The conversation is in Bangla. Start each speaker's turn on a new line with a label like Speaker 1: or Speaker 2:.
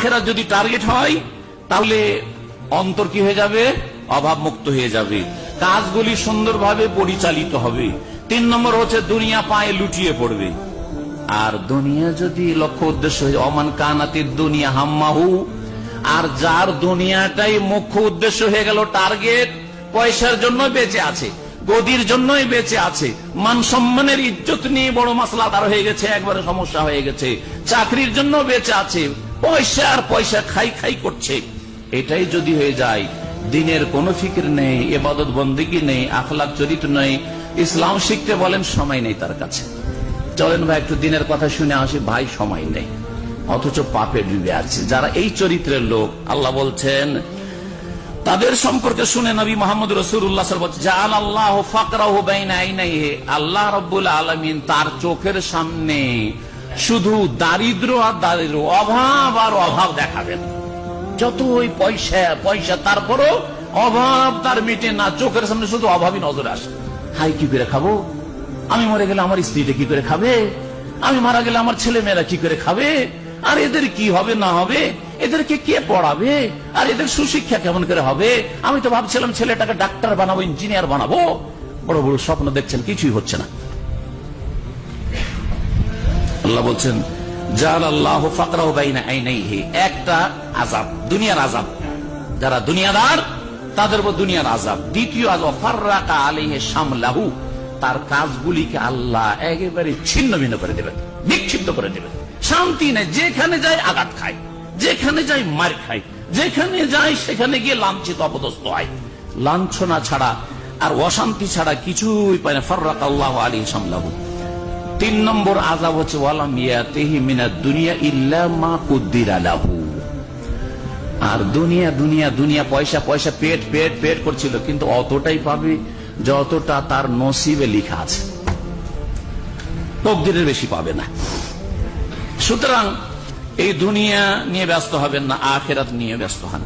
Speaker 1: আখেরা যদি টার্গেট হয়, তাহলে অন্তর কি হয়ে যাবে? অভাব মুক্ত হয়ে যাবে। কাজগুলি সুন্দরভাবে পরিচালিত হবে। তিন নম্বর হচ্ছে দুনিয়া পায়ে লুটিয়ে পড়বে। আর দুনিয়া যদি লক্ষ্য উদ্দেশ্য হয় অমান কানাতির দুনিয়া হাম্মাহু, আর যার দুনিয়াটাই মুখ্য উদ্দেশ্য হয়ে গেল টার্গেট, পয়সার জন্য বেঁচে আছে, গদির জন্যই বেঁচে আছে, মান সম্মানের ইজ্জত নিয়ে বড় মাসলা তার হয়ে গেছে, একবারে সমস্যা হয়ে গেছে, চাকরির জন্য বেঁচে আছে। পয়সা আর পয়সা খাই খাই করছে। এটাই যদি হয়ে যায়, দিনের কোনো ফিকির নেই, এবাদত বন্দিগি নেই, আখলাক চরিত্র নেই, ইসলাম শিখতে বলেন সময় নেই তার কাছে। চলেন ভাই, একটু দিনের কথা শুনে আসি, ভাই সময় নেই। অথচ পাপে ডুবে আছে। যারা এই চরিত্রের লোক, আল্লাহ বলছেন, তাদের সম্পর্কে শুনে নবী মোহাম্মদ রসুল্লাহ জাল আল্লাহ ফাকরাহ আল্লাহ রব্বুল আলমিন তার চোখের সামনে শুধু দারিদ্র আর দারিদ্র, অভাব আর অভাব দেখাবেন। যত ওই পয়সা পয়সা তারপরও অভাব তার মিটে না, চোখের সামনে শুধু অভাবই নজরে আসে। হাই, কি করে খাব? আমি মরে গেলে আমার স্ত্রীটা কি করে খাবে? আমি মারা গেলে আমার ছেলে মেয়েরা কি করে খাবে? আর এদের কি হবে, না হবে? এদেরকে কে পড়াবে? আর এদের সুশিক্ষা কেমন করে হবে? আমি তো ভাবছিলাম ছেলেটাকে ডাক্তার বানাবো, ইঞ্জিনিয়ার বানাবো। বড় বড় স্বপ্ন দেখছেন, কিছুই হচ্ছে না। আল্লাহ বলছেন, জাল আল্লাহ ফাকরাহ বাইনা আইনাইহি। একটা আজাব দুনিয়ার আজাব যারা দুনিয়াদার, তাদের উপর দুনিয়ার আজাব দ্বিতীয় আজাব ফাররাকা আলাইহি সামলাহু তার কাজগুলিকে আল্লাহ একেবারে ছিন্ন ভিন্ন করে দেবেন, বিক্ষিপ্ত করে দেবেন। শান্তি নেই, যেখানে যায় আঘাত খায়, যেখানে যায় মার খায়, যেখানে যায় সেখানে গিয়ে লাঞ্ছিত, অপদস্থ হয়। লাঞ্ছনা ছাড়া আর অশান্তি ছাড়া কিছুই পায় না। ফাররাকা আল্লাহ আলী সামলাহু তিন নম্বর আজাব হচ্ছে, ওয়ালাম ইয়াতিহি মিনাদ দুনিয়া ইল্লা মা কুদ্দিরা লাহু। আর দুনিয়া দুনিয়া দুনিয়া, পয়সা পয়সা, পেট পেট পেট করছিল, কিন্তু অতটাই পাবে যতটা তার নসিবে লেখা আছে। তকদিরের বেশি পাবে না। সুতরাং এই দুনিয়া নিয়ে ব্যস্ত হবেন না, আখেরাত নিয়ে ব্যস্ত হন।